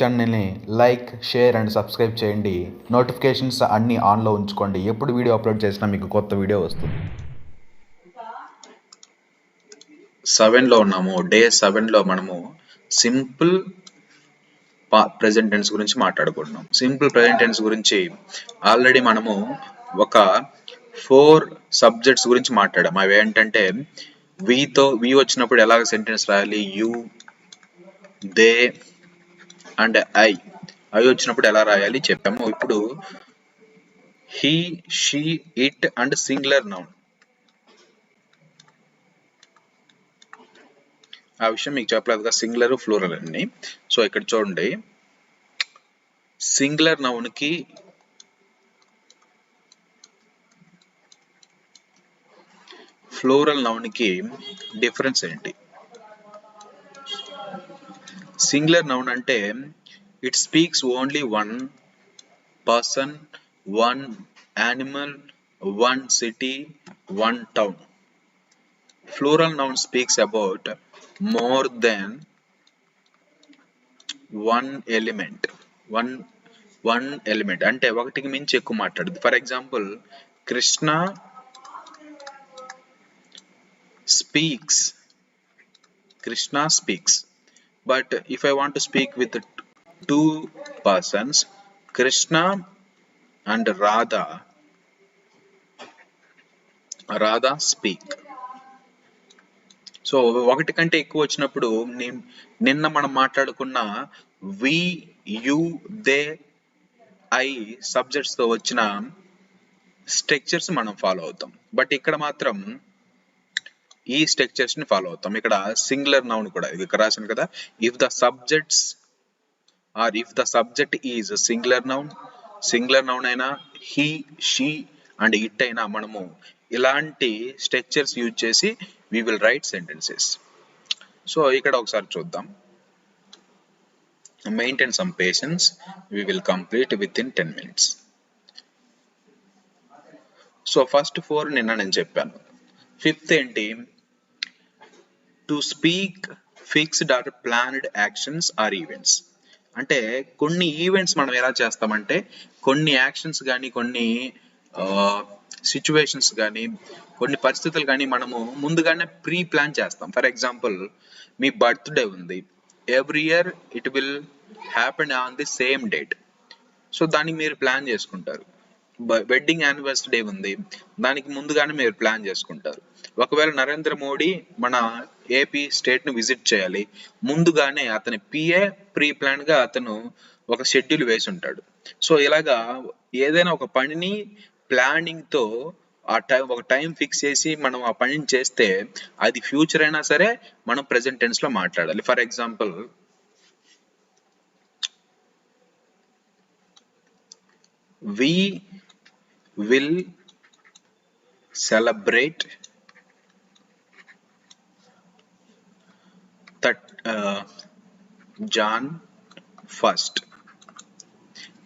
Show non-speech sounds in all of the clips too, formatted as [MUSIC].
ఛానల్ని like share and subscribe చేయండి. Notifications అన్నీ ఆన్లో ఉంచుకోండి. ఎప్పుడు వీడియో అప్లోడ్ చేసినా మీకు కొత్త వీడియో వస్తుంది. సెవెన్లో ఉన్నాము. డే సెవెన్లో మనము సింపుల్ ప్రెసెంట్ టెన్స్ గురించి మాట్లాడుకుంటున్నాం. సింపుల్ ప్రెసెంట్ టెన్స్ గురించి ఆల్రెడీ మనము ఒక ఫోర్ సబ్జెక్ట్స్ గురించి మాట్లాడాం అవి ఏంటంటే వీతో వి వచ్చినప్పుడు ఎలాగ సెంటెన్స్ రాయాలి? You they and I I వచ్చినప్పుడు ఎలా రాయాలి చెప్పాము. ఇప్పుడు he she it and singular noun. ఆ విషయం మీకు చెప్పలేదుగా సింగులర్ ఫ్లోరల్ అన్ని. సో ఇక్కడ చూడండి. సింగులర్ నౌన్కి ఫ్లోరల్ నౌన్కి డిఫరెన్స్ ఏంటి? సింగులర్ నౌన్ అంటే it speaks only one person one animal one city one town plural noun speaks about more than one element one one element అంటే ఒకటికి మించి ఎక్కువ మాట్లాడుతుంది for example Krishna speaks Krishna speaks but if I want to speak with two persons Krishna and Radha Radha speak so ఒకటి కంటే ఎక్కువ వచ్చినప్పుడు నిన్న మనం మాట్లాడుకున్న వి యు దే ఐ సబ్జెక్ట్స్తో వచ్చిన స్ట్రక్చర్స్ మనం ఫాలో అవుతాం. బట్ ఇక్కడ మాత్రం ఈ స్ట్రక్చర్స్ని ఫాలో అవుతాం. ఇక్కడ సింగులర్ నౌన్ కూడా ఇది ఇక్కడ రాశాను కదా. If the subjects are if the subject is singular noun singular noun అయినా హీ షీ అండ్ ఇట్ అయినా మనము ఇలాంటి స్ట్రక్చర్స్ యూజ్ చేసి we will write sentences so ఇక్కడ ఒకసారి చూద్దాం. Maintain some patience we will complete within ten minutes so first four నిన్న నేను చెప్పాను. ఫిఫ్త్ ఏంటి? To speak fixed or planned actions or events అంటే కొన్ని ఈవెంట్స్ మనం ఎలా చేస్తామంటే కొన్ని యాక్షన్స్ కానీ కొన్ని సిచ్యువేషన్స్ కానీ కొన్ని పరిస్థితులు కానీ మనము ముందుగానే ప్రీ ప్లాన్ చేస్తాం. ఫర్ ఎగ్జాంపుల్ మీ బర్త్డే ఉంది. Every year it will happen on the same date so దానికి మీరు ప్లాన్ చేసుకుంటారు. వెడ్డింగ్ యానివర్సరీ డే ఉంది. దానికి ముందుగానే మీరు ప్లాన్ చేసుకుంటారు. ఒకవేళ నరేంద్ర మోడీ మన ఏపీ స్టేట్ను విజిట్ చేయాలి. ముందుగానే అతని పిఏ ప్రీ ప్లాన్గా అతను ఒక షెడ్యూల్ వేసి ఉంటాడు. సో ఇలాగా ఏదైనా ఒక పనిని ప్లానింగ్తో ఆ టైం ఒక టైం ఫిక్స్ చేసి మనం ఆ పనిని చేస్తే అది ఫ్యూచర్ అయినా సరే మనం ప్రెసెంట్ టెన్స్లో మాట్లాడాలి. For example we will celebrate third Jan first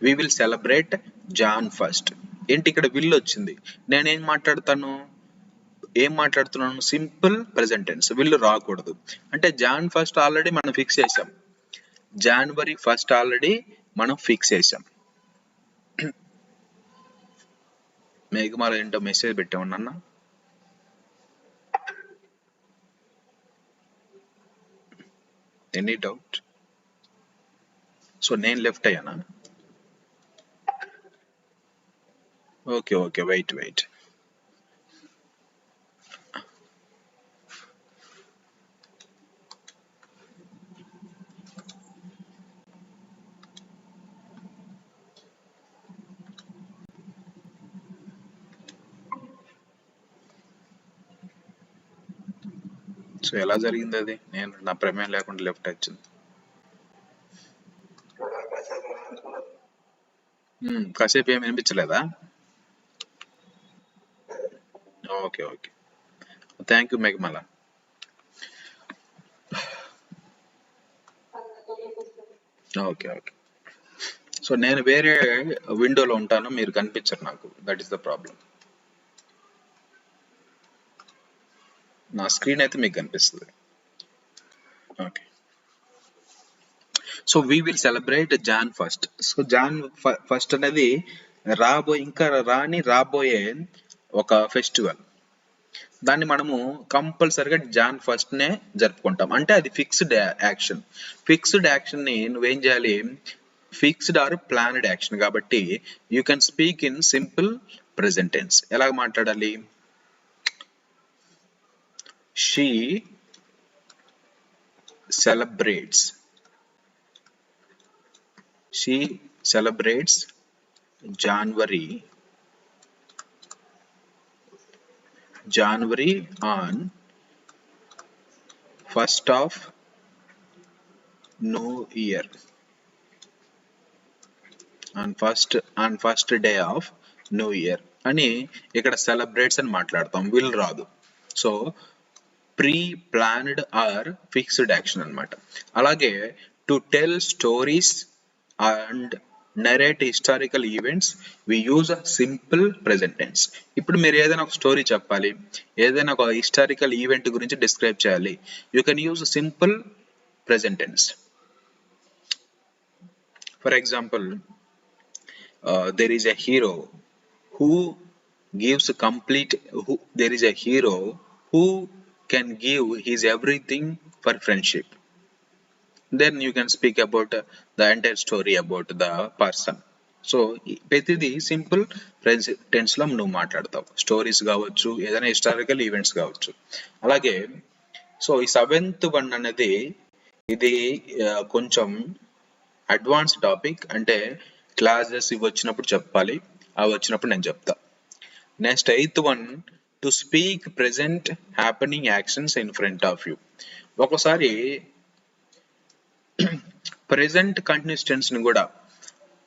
we will celebrate Jan first ఏంటి ఇక్కడ విల్ వచ్చింది? నేనేం మాట్లాడతాను? ఏం మాట్లాడుతున్నాను? సింపుల్ ప్రెజెంటెన్స్ విల్ రాకూడదు. అంటే జాన్ ఫస్ట్ ఆల్రెడీ మనం ఫిక్స్ చేసాం. జనవరి ఫస్ట్ ఆల్రెడీ మనం ఫిక్స్ చేసాం. [CLEARS THROAT] మేఘమాల ఏంటో మెసేజ్ పెట్టామన్నా Any doubt? So name left ayana. Okay, okay, wait, wait. So ఎలా జరిగింది అది? నేను నా ప్రమేయం లేకుండా లెఫ్ట్ వచ్చింది. కాసేపు ఏమి వినిపించలేదా? Okay okay. Thank you Meghamala. Okay okay. So నేను వేరే విండోలో ఉంటాను మీరు కనిపించరు నాకు. దట్ ఈస్ ద ప్రాబ్లం నా స్క్రీన్ అయితే మీకు కనిపిస్తుంది. Okay so we will celebrate Jan first so Jan first అనేది రాబోయే ఇంకా రాని రాబోయే ఒక ఫెస్టివల్ దాన్ని మనము కంపల్సరిగా జాన్ ఫస్ట్ నే జరుపుకుంటాం. అంటే అది ఫిక్స్డ్ యాక్షన్ ఫిక్స్డ్ యాక్షన్ని నువ్వేం చేయాలి? ఫిక్స్డ్ ఆర్ ప్లానెడ్ యాక్షన్ కాబట్టి you can speak in simple present tense ఎలా మాట్లాడాలి? She celebrates she celebrates January January on first of New Year. On first on first day of New Year అని ఇక్కడ celebrates అని మాట్లాడతాం will రాదు so pre planned or fixed action అన్నమాట. అలాగే to tell stories and narrate historical events we use a simple present tense ఇప్పుడు మీరు ఏదైనా ఒక స్టోరీ చెప్పాలి ఏదైనా ఒక హిస్టారికల్ ఈవెంట్ గురించి డిస్క్రైబ్ చేయాలి you can use simple present tense for example there is a hero who gives complete who there is a hero who can give his everything for friendship then you can speak about uh, the entire story about the person. So ప్రతిది simple టెన్స్లో నువ్వు మాట్లాడతావు. Stories కావచ్చు ఏదైనా historical events కావచ్చు. అలాగే so ఈ seventh one అనేది ఇది కొంచెం అడ్వాన్స్ టాపిక్ అంటే క్లాసెస్ ఇవి వచ్చినప్పుడు చెప్పాలి అవి వచ్చినప్పుడు నేను చెప్తా. Next eighth one to speak present happening actions in front of you ఒకసారి ప్రెసెంట్ కంటిన్యూస్ కూడా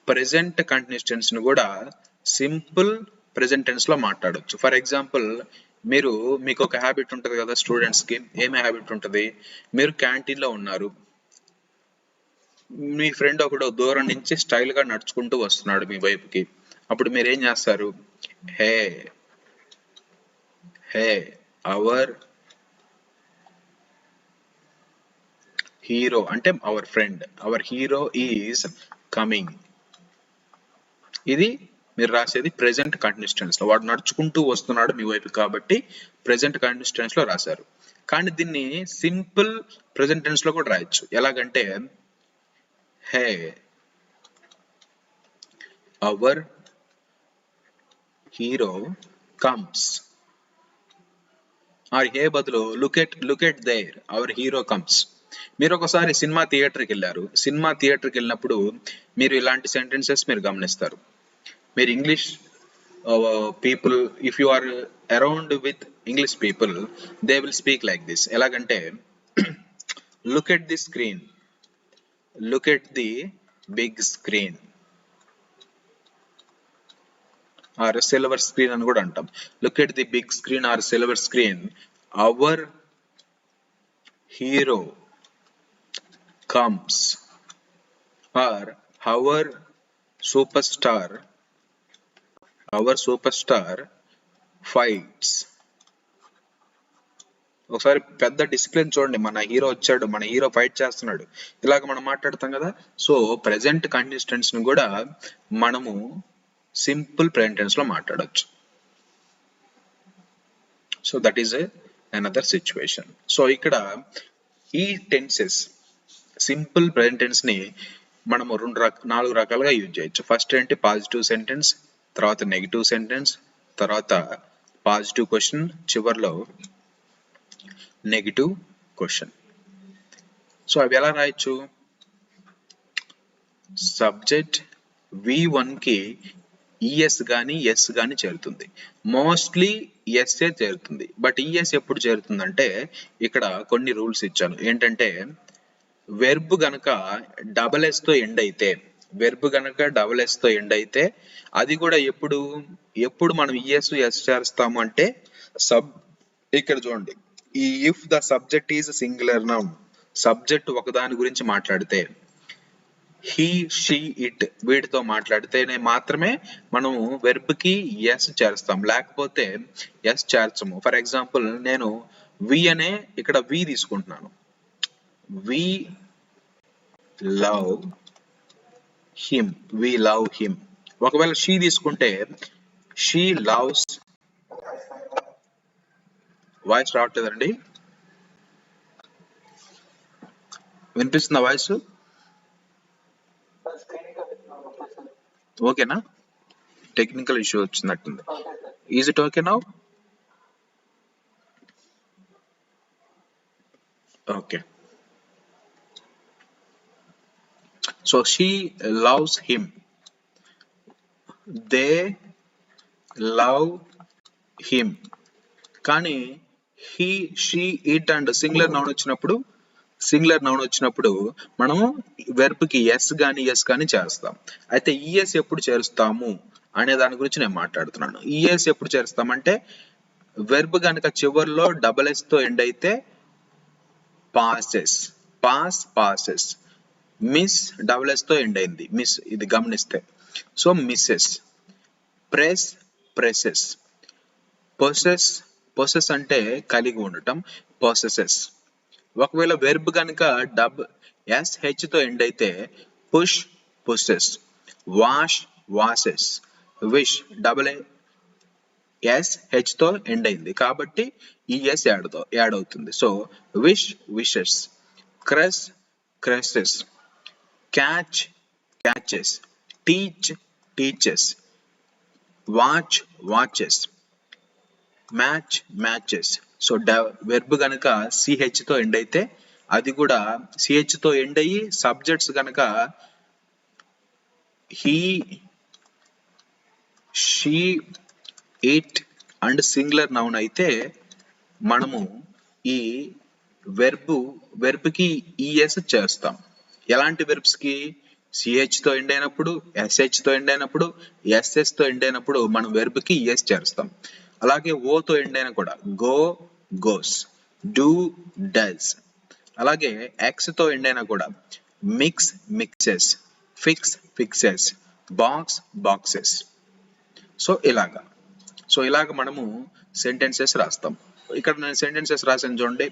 ప్రెసెంట్ కంటిన్యూస్ని కూడా సింపుల్ ప్రెజెంటెన్స్లో లో మాట్లాడొచ్చు. ఫర్ ఎగ్జాంపుల్ మీరు మీకు ఒక హ్యాబిట్ ఉంటుంది కదా స్టూడెంట్స్కి ఏమి హ్యాబిట్ ఉంటుంది? మీరు క్యాంటీన్లో ఉన్నారు. మీ ఫ్రెండ్ ఒకడు దూరం నుంచి స్టైల్గా నడుచుకుంటూ వస్తున్నాడు మీ వైపుకి. అప్పుడు మీరు ఏం చేస్తారు? హే హే అవర్ హీరో అంటే our friend our hero is coming ఇది మీరు రాసేది ప్రెజెంట్ కంటిన్యూస్లో. వాడు నడుచుకుంటూ వస్తున్నాడు మీ వైపు కాబట్టి ప్రెజెంట్ కంటిన్యూస్లో రాశారు. కానీ దీన్ని సింపుల్ ప్రెజెంట్ టెన్స్లో కూడా రాయొచ్చు. ఎలాగంటే hey our hero comes or hey బదులు look at look at there our hero comes. మీరు ఒకసారి సినిమా థియేటర్కి వెళ్ళారు. సినిమా థియేటర్కి వెళ్ళినప్పుడు మీరు ఇలాంటి సెంటెన్సెస్ మీరు గమనిస్తారు. మీరు English people if you are around with English people they will speak like this. ఎలాగంటే look at the screen. Look at the big screen. Or silver screen అని కూడా అంటాం. Look at the big screen or silver screen. Our hero comes or our super star our super star fights ఒకసారి పెద్ద discipline చూడండి. మన hero వచ్చాడు మన hero fight చేస్తున్నాడు. ఇలాగ మనం మాట్లాడతాం కదా. సో ప్రెసెంట్ కంటెస్టెంట్స్ని కూడా మనము simple present టెన్స్లో so that is another situation so ఇక్కడ ఈ టెన్సెస్ సింపుల్ ప్రెసెంట్ని మనము రెండు రక నాలుగు రకాలుగా యూజ్ చేయొచ్చు. ఫస్ట్ ఏంటి పాజిటివ్ సెంటెన్స్ తర్వాత నెగిటివ్ సెంటెన్స్ తర్వాత పాజిటివ్ క్వశ్చన్ చివర్లో నెగిటివ్ క్వశ్చన్ సో అవి ఎలా రాయొచ్చు? సబ్జెక్ట్ వి వన్కి ఈఎస్ కానీ ఎస్ కానీ చేరుతుంది. మోస్ట్లీ ఎస్ఏ చేరుతుంది. బట్ ఈఎస్ ఎప్పుడు చేరుతుందంటే ఇక్కడ కొన్ని రూల్స్ ఇచ్చాను. ఏంటంటే వెర్బ్ గనక డబల్ ఎస్తో ఎండ్ అయితే వెర్బ్ గనక డబల్ ఎస్తో ఎండ్ అయితే అది కూడా ఎప్పుడు ఎప్పుడు మనం ఈఎస్ ఎస్ చేరుస్తాము అంటే సబ్ ఇక్కడ చూడండి. ఈ if the subject is singular noun subject ఒకదాని గురించి మాట్లాడితే హీ షీ ఇట్ వీటితో మాట్లాడితేనే మాత్రమే మనము వెర్బ్కి ఎస్ చేరుస్తాం. లేకపోతే ఎస్ చేర్చము. ఫర్ ఎగ్జాంపుల్ నేను వి అనే ఇక్కడ వి తీసుకుంటున్నాను. We love him we love him ఒకవేళ షీ తీసుకుంటే షీ లవ్స్ వాయిస్ రావట్లేదండి. వినిపిస్తుందా వాయిస్ ఓకేనా? టెక్నికల్ ఇష్యూ వచ్చినట్టుంది is it okay now okay so she loves him they love him కానీ he she it and singular noun వచ్చినప్పుడు singular noun వచ్చినప్పుడు మనము వెర్బ్కి ఎస్ కానీ ఎస్ కానీ చేస్తాం అయితే ఈఎస్ ఎప్పుడు చేరుస్తాము అనే దాని గురించి నేను మాట్లాడుతున్నాను. ఈఎస్ ఎప్పుడు చేరుస్తామంటే వెర్బ్ కనుక చివర్లో డబల్ ఎస్తో ఎండ్ అయితే passes pass passes miss double ఎస్తో end అయింది. మిస్ ఇది గమనిస్తే. So misses press presses possess possess అంటే కలిగి ఉండటం. పొసెసెస్ ఒకవేళ వెర్బ్ కనుక డబ్ ఎస్ హెచ్తో ఎండ్ అయితే push pushes wash washes wish double S హెచ్తో end అయింది. కాబట్టి ఈ ఎస్ యాడ్ యాడ్ అవుతుంది. So wish wishes crush crushes catch catches teach teaches watch watches match matches so the verb కనుక సిహెచ్తో end అయితే అది కూడా సిహెచ్తో ఎండ్ అయ్యి సబ్జెక్ట్స్ కనుక he she it and singular noun అయితే మనము ఈ వెర్బ్ వెర్బ్కి ఈఎస్ చేస్తాం. ఎలాంటి వెర్బ్స్కి? సిహెచ్తో ఎండ్ అయినప్పుడు ఎస్హెచ్తో ఎండ్ అయినప్పుడు ఎస్ఎస్తో ఎండ్ అయినప్పుడు మనం వెర్బ్కి ఈఎస్ చేస్తాం అలాగే ఓతో ఎండ్ అయినా కూడా గో గోస్ డూ డస్ అలాగే ఎక్స్తో ఎండ్ అయినా కూడా. Mix mixes fix fixes box boxes so ఇలాగా. సో ఇలాగ మనము సెంటెన్సెస్ రాస్తాం. ఇక్కడ నేను సెంటెన్సెస్ రాసాను చూడండి.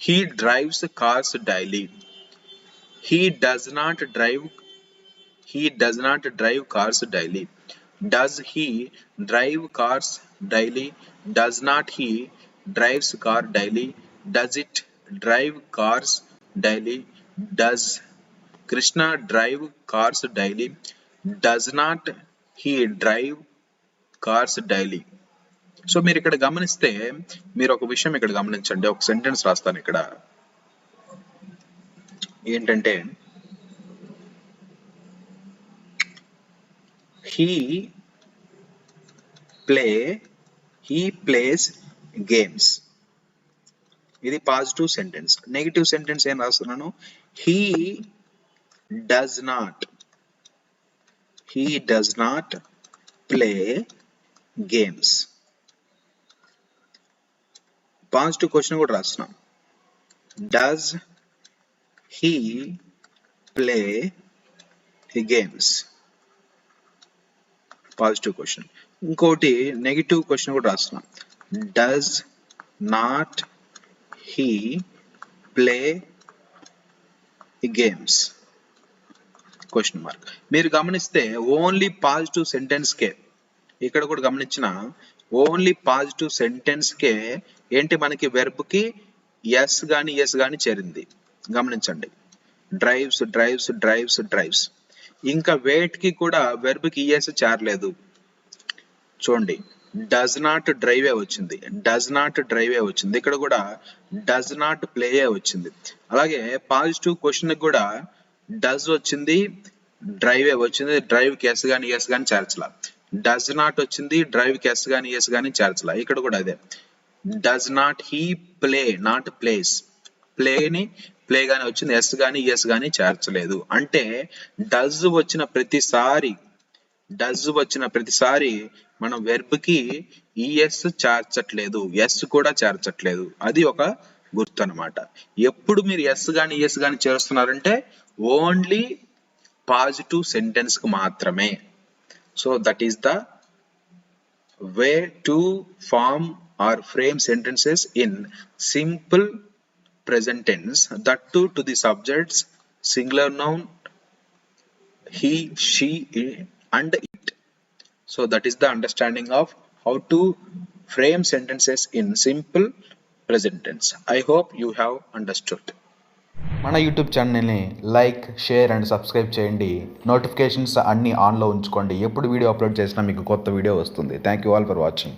He drives cars daily he does not drive he does not drive cars daily does he drive cars daily does not he drives car daily does it drive cars daily does Krishna drive cars daily does not he drive cars daily so మీరు ఇక్కడ గమనిస్తే మీరు ఒక విషయం ఇక్కడ గమనించండి. ఒక sentence రాస్తాను ఇక్కడ. ఏంటంటే he play he plays games ఇది పాజిటివ్ సెంటెన్స్ నెగిటివ్ సెంటెన్స్ ఏం రాస్తున్నాను? He does not he does not play games positive question కూడా రాస్తున్నాం. Does he play games positive question ఇంకోటి నెగిటివ్ క్వశ్చన్ కూడా రాస్తున్నాం. Does not he play games question mark మీరు గమనిస్తే ఓన్లీ పాజిటివ్ సెంటెన్స్ కే ఇక్కడ కూడా గమనించిన ఓన్లీ పాజిటివ్ సెంటెన్స్ కే ఏంటి మనకి వెర్బ్కి ఎస్ గాని ఎస్ గాని చేరింది. గమనించండి. డ్రైవ్స్ డ్రైవ్స్ డ్రైవ్స్ డ్రైవ్స్ ఇంకా వెయిట్కి కూడా వెర్బ్కి ఈఎస్ చేరలేదు. చూడండి. డజ్ నాట్ డ్రైవే వచ్చింది. డస్ నాట్ డ్రైవే వచ్చింది. ఇక్కడ కూడా డజ్ నాట్ ప్లేయే వచ్చింది. అలాగే పాజిటివ్ క్వశ్చన్ కూడా డస్ వచ్చింది డ్రైవే వచ్చింది డ్రైవ్కి ఎస్ ఎస్ కానీ చేర్చలా డస్ నాట్ వచ్చింది డ్రైవ్కి ఎస్ ఎస్ కానీ చేర్చలా ఇక్కడ కూడా అదే. Does not he play not plays ప్లేని play గానీ వచ్చింది ఎస్ గాని ఎస్ గాని చేర్చలేదు అంటే డజ్ వచ్చిన ప్రతిసారి డజ్ వచ్చిన ప్రతిసారి మనం వెర్బ్కి ఈఎస్ చేర్చట్లేదు ఎస్ కూడా చేర్చట్లేదు. అది ఒక గుర్తు అనమాట ఎప్పుడు మీరు ఎస్ గాని e ఈఎస్ గాని చేరుస్తున్నారంటే ఓన్లీ పాజిటివ్ సెంటెన్స్కు మాత్రమే. So that is the way to form or frame sentences in simple present tense that to to the subjects singular noun noun he she and so that is the understanding of how to frame sentences in simple present tense i hope you have understood మన YouTube ఛానల్ని like share and subscribe చేయండి notifications అన్నీ ఆన్లో ఉంచుకోండి ఎప్పుడు video upload చేసినా మీకు కొత్త వీడియో వస్తుంది thank you all for watching